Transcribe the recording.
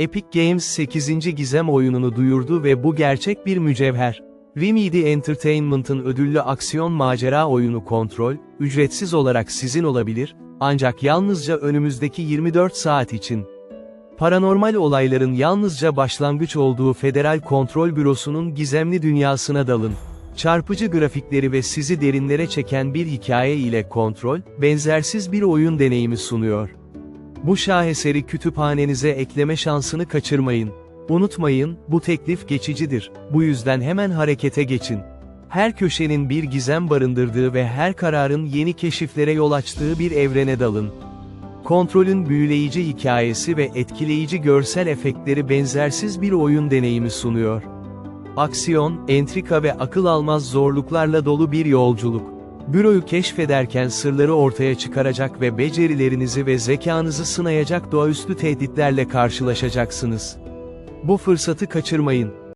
Epic Games 8. gizem oyununu duyurdu ve bu gerçek bir mücevher. Remedy Entertainment'ın ödüllü aksiyon macera oyunu Kontrol, ücretsiz olarak sizin olabilir, ancak yalnızca önümüzdeki 24 saat için. Paranormal olayların yalnızca başlangıç olduğu Federal Kontrol Bürosu'nun gizemli dünyasına dalın. Çarpıcı grafikleri ve sizi derinlere çeken bir hikaye ile Kontrol, benzersiz bir oyun deneyimi sunuyor. Bu şaheseri kütüphanenize ekleme şansını kaçırmayın. Unutmayın, bu teklif geçicidir. Bu yüzden hemen harekete geçin. Her köşenin bir gizem barındırdığı ve her kararın yeni keşiflere yol açtığı bir evrene dalın. Kontrolün büyüleyici hikayesi ve etkileyici görsel efektleri benzersiz bir oyun deneyimi sunuyor. Aksiyon, entrika ve akıl almaz zorluklarla dolu bir yolculuk. Büroyu keşfederken sırları ortaya çıkaracak ve becerilerinizi ve zekanızı sınayacak doğaüstü tehditlerle karşılaşacaksınız. Bu fırsatı kaçırmayın.